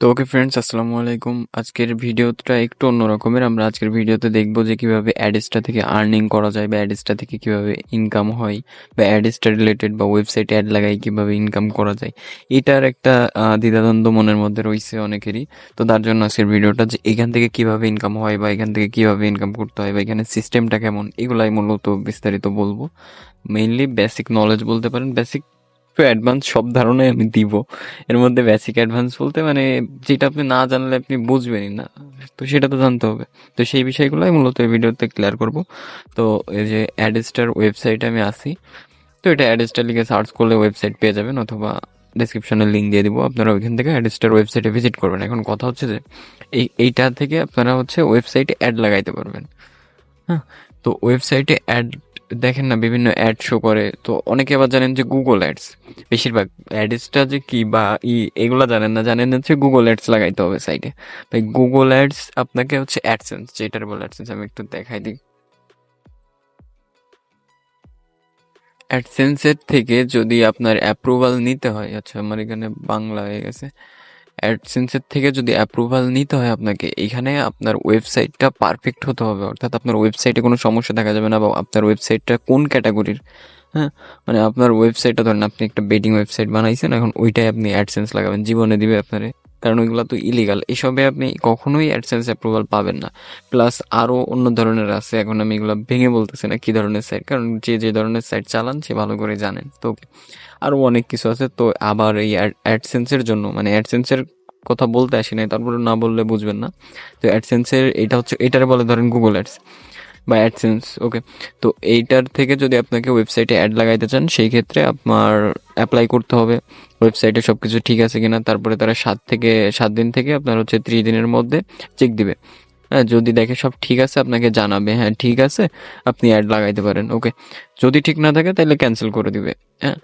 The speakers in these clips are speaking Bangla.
তো ওকে ফ্রেন্ডস আসসালামু আলাইকুম। আজকের ভিডিওটা একটু অন্য রকমের আমরা আজকের ভিডিওতে দেখব যে কীভাবে অ্যাডেসটা থেকে আর্নিং করা যায় বা অ্যাডেসটা থেকে কীভাবে ইনকাম হয় বা অ্যাডেসটা রিলেটেড বা ওয়েবসাইটে অ্যাড লাগাই কীভাবে ইনকাম করা যায়। এটার একটা দ্বিধাদ্বন্দ্ব মনের মধ্যে রয়েছে অনেকেরই। তো তার জন্য আজকের ভিডিওটা যে এখান থেকে কীভাবে ইনকাম হয় বা এখান থেকে কীভাবে ইনকাম করতে হয় বা এখানে সিস্টেমটা কেমন, এগুলাই মূলত বিস্তারিত বলব। মেইনলি বেসিক নলেজ বলতে পারেন। বেসিক টু অ্যাডভান্স সব ধারণাই আমি দিব। এর মধ্যে বেসিক অ্যাডভান্স বলতে মানে যেটা আপনি না জানলে আপনি বুঝবেনই না। তো সেটা তো জানতে হবে। তো সেই বিষয়গুলোই মূলত এই ভিডিওতে ক্লিয়ার করব। তো এই যে অ্যাডেস্টার ওয়েবসাইটে আমি আসি তো এটা অ্যাডেস্টার লিখে সার্চ করলে ওয়েবসাইট পেয়ে যাবেন অথবা ডিসক্রিপশনে লিঙ্ক দিয়ে দিব। আপনারা ওইখান থেকে অ্যাডেস্টার ওয়েবসাইটে ভিজিট করবেন। এখন কথা হচ্ছে যে এই, এইটা থেকে আপনারা হচ্ছে ওয়েবসাইটে অ্যাড লাগাইতে পারবেন। হ্যাঁ? তো ওয়েবসাইটে অ্যাড দেখেন না, বিভিন্ন অ্যাড শো করে। তো অনেকে আবার জানেন যে গুগল অ্যাডস বেশিরভাগ অ্যাডসটা যে কি বা ই, এগুলো জানেন না। জানেন হচ্ছে গুগল অ্যাডস লাগাইতে হবে সাইডে ভাই গুগল অ্যাডস আপনাকে হচ্ছে অ্যাডসেন্স যেটার বলে অ্যাডসেন্স আমি একটু দেখাই দিই। অ্যাডসেন্সের থেকে যদি আপনার অ্যাপ্রুভাল নিতে হয় আচ্ছা আমার এখানে বাংলা হয়ে গেছে। অ্যাডসেন্সের থেকে যদি অ্যাপ্রুভাল নিতে হয় আপনাকে, এখানে আপনার ওয়েবসাইটটা পারফেক্ট হতে হবে। অর্থাৎ আপনার ওয়েবসাইটে কোনো সমস্যা দেখা যাবে না বা আপনার ওয়েবসাইটটা কোন ক্যাটাগরির হ্যাঁ? মানে আপনার ওয়েবসাইটটা ধরেন আপনি একটা বেডিং ওয়েবসাইট বানাইছেন, এখন ওইটাই আপনি অ্যাডসেন্স লাগাবেন। জীবনে দিবে আপনারে। কারণ ওইগুলো তো ইলিগাল এসবে আপনি কখনোই অ্যাডসেন্স অ্যাপ্রুভাল পাবেন না। প্লাস আরও অন্য ধরনের আছে, এখন আমি এগুলো ভেঙে বলতেছি না কী ধরনের সাইট কারণ যে যে ধরনের সাইট চালান সে ভালো করে জানেন। তো আরও অনেক কিছু আছে, তো আবার এই অ্যাডসেন্সের জন্য মানে অ্যাডসেন্সের কথা বলতে আসি নাই, তারপরে না বললে বুঝবেন না। তো অ্যাডসেন্সের এটা হচ্ছে, এটারে বলে ধরেন গুগল অ্যাডস বা অ্যাডসেন্স ওকে তো এইটার থেকে যদি আপনাকে ওয়েবসাইটে অ্যাড লাগাইতে চান, সেই ক্ষেত্রে আপনার অ্যাপ্লাই করতে হবে। ওয়েবসাইটে সব কিছু ঠিক আছে কিনা, তারপরে তারা সাত থেকে, সাত দিন থেকে আপনার হচ্ছে ত্রিশ দিনের মধ্যে চেক দিবে। হ্যাঁ যদি দেখে সব ঠিক আছে, আপনাকে জানাবে। হ্যাঁ ঠিক আছে, আপনি অ্যাড লাগাইতে পারেন ওকে যদি ঠিক না থাকে, তাহলে ক্যান্সেল করে দিবে হ্যাঁ?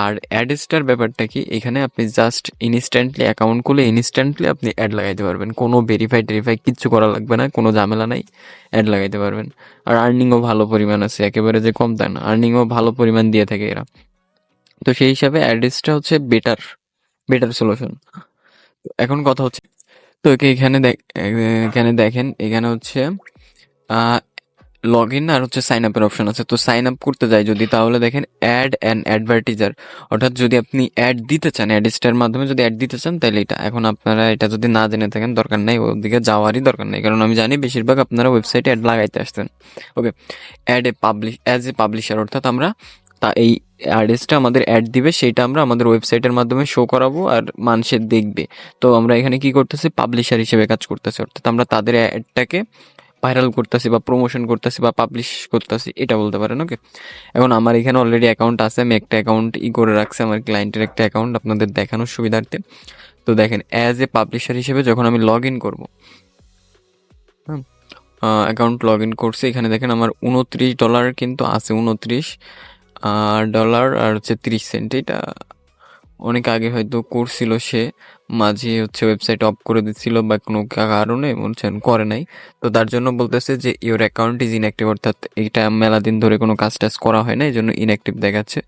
আর অ্যাডস্টার ব্যাপারটা কি? এখানে আপনি জাস্ট ইনস্ট্যান্টলি অ্যাকাউন্ট খুলে ইনস্ট্যান্টলি আপনি অ্যাড লাগাইতে পারবেন। কোনো ভেরিফাই টেরিফাই কিচ্ছু করা লাগবে না, কোনো ঝামেলা নাই অ্যাড লাগাইতে পারবেন। আর আর্নিংও ভালো পরিমাণ আছে, একেবারে যে কম তা না আর্নিংও ভালো পরিমাণ দিয়ে থাকে এরা। তো সেই হিসাবে অ্যাড্রেসটা হচ্ছে বেটার বেটার সলিউশন এখন কথা হচ্ছে তো এখানে এখানে দেখেন, এখানে হচ্ছে লগ ইন আর হচ্ছে সাইন আপের অপশন আছে। তো সাইন আপ করতে যাই যদি, তাহলে দেখেন অ্যাড অ্যান্ড অ্যাডভার্টিজার অর্থাৎ যদি আপনি অ্যাড দিতে চান অ্যাড অ্যাডিস্টার মাধ্যমে যদি অ্যাড দিতে চান, তাহলে এটা, এখন আপনারা এটা যদি না জেনে থাকেন, দরকার নাই, ওদিকে যাওয়ারই দরকার নেই। কারণ আমি জানি বেশিরভাগ আপনারা ওয়েবসাইটে অ্যাড লাগাইতে আসতেন। Okay ad a publish as a publisher অর্থাৎ আমরা তা এই অ্যাড্রেসটা আমাদের অ্যাড দিবে সেইটা আমরা আমাদের ওয়েবসাইটের মাধ্যমে শো করাবো আর মানুষের দেখবে। তো আমরা এখানে কি করতেছি? পাবলিশার হিসেবে কাজ করতেছি, অর্থাৎ আমরা তাদের অ্যাডটাকে ভাইরাল করতেছি বা প্রমোশন করতেছি বা পাবলিশ করতেছি, এটা বলতে পারেন ওকে এখন আমার এখানে অলরেডি অ্যাকাউন্ট আছে, আমি একটা অ্যাকাউন্ট ই করে রাখছি, আমার ক্লায়েন্টের একটা অ্যাকাউন্ট আপনাদের দেখানোর সুবিধার্থে। তো দেখেন অ্যাজ এ পাবলিশার হিসেবে যখন আমি লগ ইন করব অ্যাকাউন্ট লগ ইন করছি, এখানে দেখেন আমার উনত্রিশ ডলার কিন্তু আছে উনত্রিশ ডলার আর হচ্ছে তিরিশ সেন্ট এটা অনেক আগে হয়তো করছিল সে। মাঝে হচ্ছে ওয়েবসাইট অফ করে দিচ্ছিল বা কোনো কারণে বলছেন করে নাই। তো তার জন্য বলতেছে যে ইওর অ্যাকাউন্ট ইজ ইনঅ্যাক্টিভ অর্থাৎ এটা মেলা দিন ধরে কোনো কাজ টাজ করা হয় না এই জন্য ইনঅ্যাক্টিভ দেখাচ্ছে।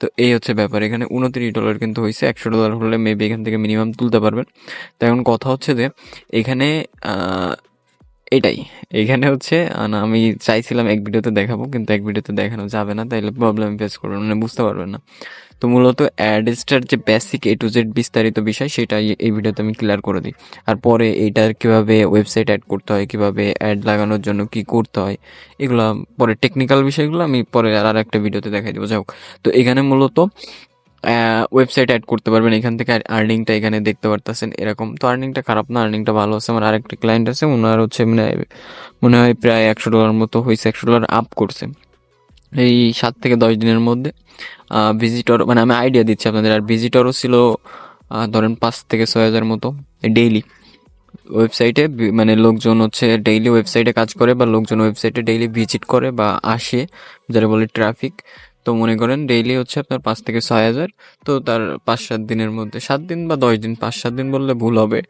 তো এই হচ্ছে ব্যাপার। এখানে উনত্রিশ ডলার কিন্তু হয়েছে একশো ডলার হলে মেবি এখান থেকে মিনিমাম তুলতে পারবেন। তো এখন কথা হচ্ছে যে, এখানে এটাই। এখানে হচ্ছে আমি চাইছিলাম এক ভিডিওতে দেখাবো, কিন্তু এক ভিডিওতে দেখানো যাবে না, তাইলে প্রবলেম ফেস করবেন মানে বুঝতে পারবেন না। তো মূলত অ্যাডস্টার যে বেসিক এ টু জেড বিস্তারিত বিষয় সেটা এই- এই ভিডিওতে আমি ক্লিয়ার করে দিই। আর পরে এইটার কীভাবে ওয়েবসাইট অ্যাড করতে হয়, কীভাবে অ্যাড লাগানোর জন্য কি করতে হয়, এগুলো পরে টেকনিক্যাল বিষয়গুলো আমি পরে আর একটা ভিডিওতে দেখাই দেবো। যাই হোক, তো এখানে মূলত ওয়েবসাইট অ্যাড করতে পারবেন। এখান থেকে আর্নিংটা এখানে দেখতে পারতেছেন এরকম। তো আর্নিংটা খারাপ না আর্নিংটা ভালো আছে। আমার আরেকটা ক্লায়েন্ট আছে ওনার হচ্ছে মানে মনে হয় প্রায় একশো ডলার মতো হয়েছে একশো ডলার আপ করছে। এই সাত থেকে দশ দিনের মধ্যে ভিজিটর মানে আমি আইডিয়া দিচ্ছি আপনাদের। আর ভিজিটরও ছিল ধরেন পাঁচ থেকে ছয় হাজার মতো ডেইলি ওয়েবসাইটে মানে লোকজন হচ্ছে ডেইলি ওয়েবসাইটে কাজ করে বা লোকজন ওয়েবসাইটে ডেইলি ভিজিট করে বা আসে, যারা বলে ট্রাফিক তো মনে করেন ডেইলি হচ্ছে আপনার পাঁচ থেকে ছয় হাজার। তো তার পাঁচ সাত দিনের মধ্যে, সাত দিন বা দশ দিন, পাঁচ সাত দিন বললে ভুল হবে।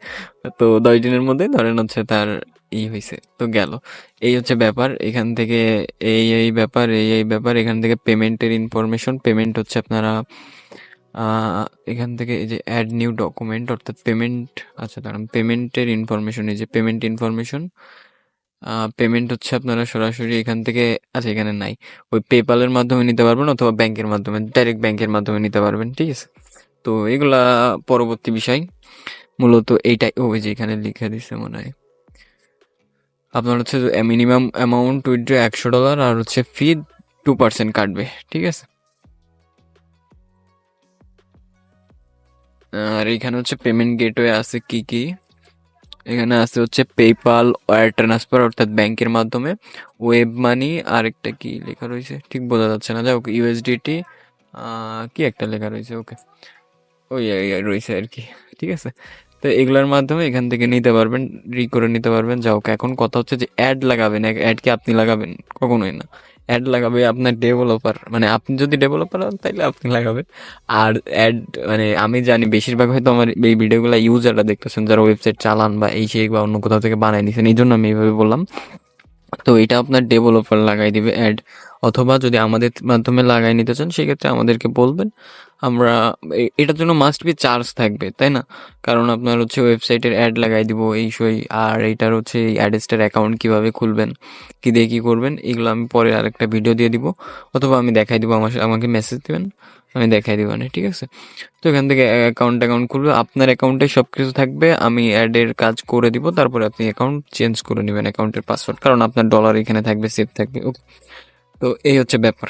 তো দশ দিনের মধ্যে ধরেন হচ্ছে তার ই হয়েছে তো গেল। এই হচ্ছে ব্যাপার, এখান থেকে এই এই ব্যাপার, এই এই ব্যাপার, এখান থেকে পেমেন্টের ইনফরমেশন পেমেন্ট হচ্ছে আপনারা এখান থেকে এই যে অ্যাড নিউ ডকুমেন্ট অর্থাৎ পেমেন্ট আচ্ছা দাঁড়ান পেমেন্টের ইনফরমেশন এই যে পেমেন্ট ইনফরমেশন পেমেন্ট হচ্ছে আপনারা সরাসরি এখান থেকে আচ্ছা এখানে নাই। ওই পেপালের মাধ্যমে নিতে পারবেন অথবা ব্যাংকের মাধ্যমে ডাইরেক্ট ব্যাংকের মাধ্যমে নিতে পারবেন, ঠিক আছে? তো এগুলা পরবর্তী বিষয়। মূলত এইটাই, ও এই যে এখানে লিখে দিছে মনে হয়। আপনার হচ্ছে মিনিমাম অ্যামাউন্ট উইথড্র একশো ডলার আর হচ্ছে ফি টু পার্সেন্ট কাটবে, ঠিক আছে? আর এখানে হচ্ছে পেমেন্ট গেটওয়ে আছে কি কি? এখানে আছে হচ্ছে পেপাল ওয়ার ট্রান্সফার অর্থাৎ ব্যাংকের মাধ্যমে ওয়েব মানি আর একটা কি লেখা রয়েছে? ঠিক বোঝা যাচ্ছে না। যাই হোক ইউএসডিটি কি একটা লেখা রয়েছে? ওকে ওই রয়েছে আর কি। ঠিক আছে? তো এগুলোর মাধ্যমে এখান থেকে নিতে পারবেন রি করে নিতে পারবেন। যা হোক, এখন কথা হচ্ছে যে অ্যাড লাগাবেন। অ্যাড কি আপনি লাগাবেন? কখনোই না। অ্যাড লাগাবে আপনার ডেভেলপার মানে আপনি যদি ডেভেলপার হন তাহলে আপনি লাগাবেন। আর অ্যাড মানে আমি জানি বেশিরভাগ হয়তো আমার এই ভিডিওগুলো ইউজাররা দেখতেছেন, যারা ওয়েবসাইট চালান বা এই সেই বা অন্য কোথাও থেকে বানাই নিয়েছেন এই জন্য আমি এইভাবে বললাম। তো এটা আপনার ডেভেলপার লাগাই দিবে অ্যাড অথবা যদি আমাদের মাধ্যমে লাগাই নিতে চান, সেক্ষেত্রে আমাদেরকে বলবেন। আমরা এটার জন্য মাস্ট বি চার্জ থাকবে, তাই না? কারণ আপনার হচ্ছে ওয়েবসাইটের অ্যাড লাগাই দিব, এই সই, আর এইটার হচ্ছে এই অ্যাডেস্টার অ্যাকাউন্ট কীভাবে খুলবেন, কি দিয়ে কী করবেন, এগুলো আমি পরে আরেকটা ভিডিও দিয়ে দিব, অথবা আমি দেখাই দিব আমার, আমাকে মেসেজ দেবেন, আমি দেখাই দিব না, ঠিক আছে? তো এখান থেকে অ্যাকাউন্ট অ্যাকাউন্ট খুলবে, আপনার অ্যাকাউন্টে সব কিছু থাকবে, আমি অ্যাডের কাজ করে দিব, তারপরে আপনি অ্যাকাউন্ট চেঞ্জ করে নেবেন অ্যাকাউন্টের পাসওয়ার্ড কারণ আপনার ডলার এখানে থাকবে সেভ থাকবে ওকে তো এই হচ্ছে ব্যাপার।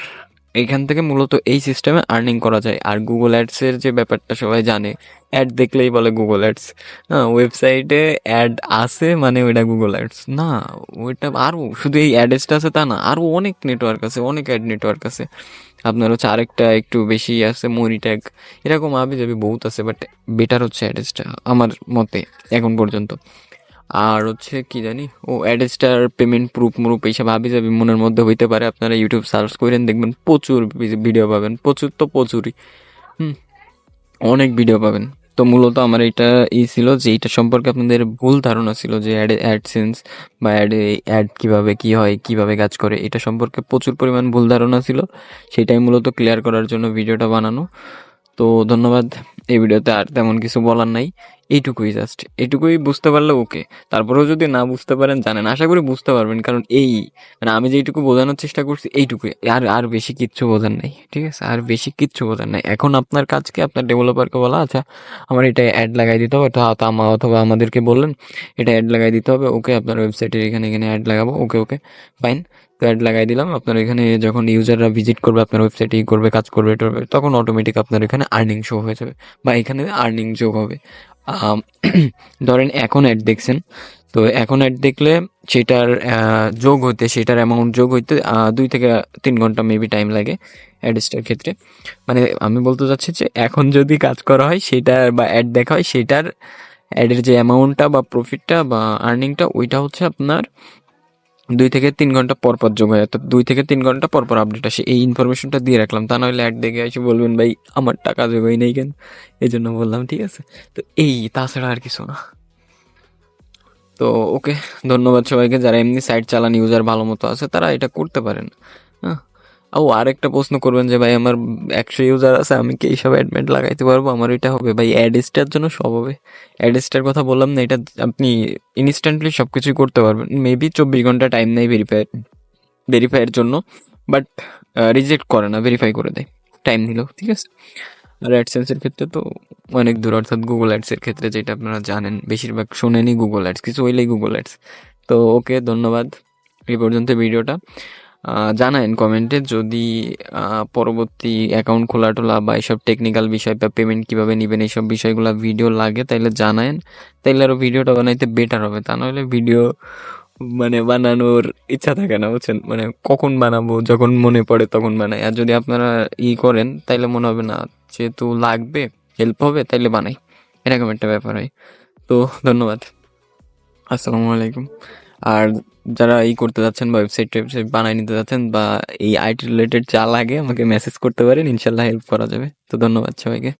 এইখান থেকে মূলত এই সিস্টেমে আর্নিং করা যায়। আর গুগল অ্যাডসের যে ব্যাপারটা সবাই জানে অ্যাড দেখলেই বলে গুগল অ্যাডস হ্যাঁ ওয়েবসাইটে অ্যাড আছে মানে ওইটা গুগল অ্যাডস না, ওইটা আরও, শুধু এই অ্যাডেসটা আছে তা না, আরও অনেক নেটওয়ার্ক আছে, অনেক অ্যাড নেটওয়ার্ক আছে। আপনার হচ্ছে আরেকটা একটু বেশি আছে মনিট্যাগ এরকম আবি যাবি বহুত আছে বাট বেটার হচ্ছে অ্যাডেসটা আমার মতে, এখন পর্যন্ত। আর হচ্ছে কি জানি? ও অ্যাডেস্টার পেমেন্ট প্রুফ মুরুফ এইসব হাবি যাবি, মনের মধ্যে হইতে পারে। আপনারা ইউটিউব সার্চ করেন, দেখবেন প্রচুর ভিডিও পাবেন। প্রচুর তো প্রচুরই। হুম, অনেক ভিডিও পাবেন। তো মূলত আমার এটা ই ছিল যে এইটা সম্পর্কে আপনাদের ভুল ধারণা ছিল যে অ্যাড অ্যাডসেন্স বা অ্যাড অ্যাড কীভাবে, কী হয়, কীভাবে কাজ করে, এটা সম্পর্কে প্রচুর পরিমাণ ভুল ধারণা ছিল। সেটাই মূলত ক্লিয়ার করার জন্য ভিডিওটা বানানো। তো ধন্যবাদ। এই ভিডিওতে আর তেমন কিছু বলার নাই। এইটুকুই জাস্ট এইটুকুই বুঝতে পারলে ওকে তারপরেও যদি না বুঝতে পারেন, জানেন, আশা করি বুঝতে পারবেন, কারণ এই মানে আমি যেইটুকু বোঝানোর চেষ্টা করছি, এইটুকুই। আর আর বেশি কিচ্ছু বোঝার নাই, ঠিক আছে? আর বেশি কিচ্ছু বোঝার নাই। এখন আপনার কাজকে আপনার ডেভেলপারকে বলা? আচ্ছা আমার এটা অ্যাড লাগাই দিতে হবে আমা- অথবা আমাদেরকে বললেন, এটা অ্যাড লাগাই দিতে হবে ওকে আপনার ওয়েবসাইটের এখানে এখানে অ্যাড লাগাবো ওকে ওকে ফাইন তো অ্যাড লাগাই দিলাম, আপনার এখানে যখন ইউজাররা ভিজিট করবে, আপনার ওয়েবসাইটে করবে, কাজ করবে তখন অটোমেটিক আপনার এখানে আর্নিং শো হয়ে যাবে, বা এখানে আর্নিং যোগ হবে। ধরেন এখন অ্যাড দেখছেন, তো এখন অ্যাড দেখলে সেটার যোগ হতে সেটার অ্যামাউন্ট যোগ হইতে দুই থেকে তিন ঘণ্টা মেবি টাইম লাগে অ্যাডসটার ক্ষেত্রে। মানে আমি বলতে চাচ্ছি যে এখন যদি কাজ করা হয়, সেটার বা অ্যাড দেখা হয়, সেটার অ্যাডের যে অ্যামাউন্টটা বা প্রফিটটা বা আর্নিংটা ওইটা হচ্ছে আপনার দুই থেকে তিন ঘণ্টা পর পর যোগ হয়, অর্থাৎ দুই থেকে তিন ঘণ্টা পর পর আপডেট আসে। এই ইনফরমেশনটা দিয়ে রাখলাম। তা নাহলে অ্যাড দেখে এসে বলবেন, ভাই, আমার টাকা যোগ হয় নেই কেন? এই জন্য বললাম, ঠিক আছে। তো এই, তাছাড়া আর কিছু না। তো ওকে ধন্যবাদ সবাইকে। যারা এমনি সাইট চালান ইউজার ভালো মতো আছে, তারা এটা করতে পারেন। হ্যাঁ? ও, আরেকটা প্রশ্ন করবেন যে, ভাই, আমার একশো ইউজার আছে, আমি কি এইসব অ্যাডমেন্ট লাগাইতে পারব? আমার এটা হবে। ভাই অ্যাডেস্টার জন্য সব হবে। অ্যাডেস্টার কথা বললাম না, এটা আপনি ইনস্ট্যান্টলি সব কিছুই করতে পারবেন। মেবি চব্বিশ ঘণ্টা টাইম নেই ভেরিফাই ভেরিফাইয়ের জন্য বাট রিজেক্ট করে না ভেরিফাই করে দেয়। টাইম নিলেও ঠিক আছে? আর অ্যাডসেন্সের ক্ষেত্রে তো অনেক দূর, অর্থাৎ গুগল অ্যাডসের ক্ষেত্রে যেটা আপনারা জানেন, বেশিরভাগ শোনেনই গুগল অ্যাডস কিছু হইলেই গুগল অ্যাডস তো ওকে, ধন্যবাদ। এই পর্যন্ত ভিডিওটা। জানায়েন কমেন্টে যদি পরবর্তী অ্যাকাউন্ট খোলা টোলা বা এইসব টেকনিক্যাল বিষয় বা পেমেন্ট কীভাবে নেবেন এইসব বিষয়গুলো ভিডিও লাগে তাইলে জানায়েন তাইলে আরও ভিডিওটা বানাইতে বেটার হবে। তা নাহলে ভিডিও মানে বানানোর ইচ্ছা থাকে না, বুঝছেন? মানে কখন বানাবো, যখন মনে পড়ে তখন বানাই। আর যদি আপনারা ই করেন, তাইলে মনে হবে না, যেহেতু লাগবে হেল্প হবে, তাইলে বানাই। এরকম একটা ব্যাপার হয়। তো ধন্যবাদ। আসসালামু আলাইকুম। আর যারা এই করতে যাচ্ছেন বা ওয়েবসাইট টেবসাইট বানাই নিতে যাচ্ছেন বা এই আইটি রিলেটেড যা লাগে আমাকে মেসেজ করতে পারেন, ইনশাল্লাহ হেল্প করা যাবে। তো ধন্যবাদ সবাইকে।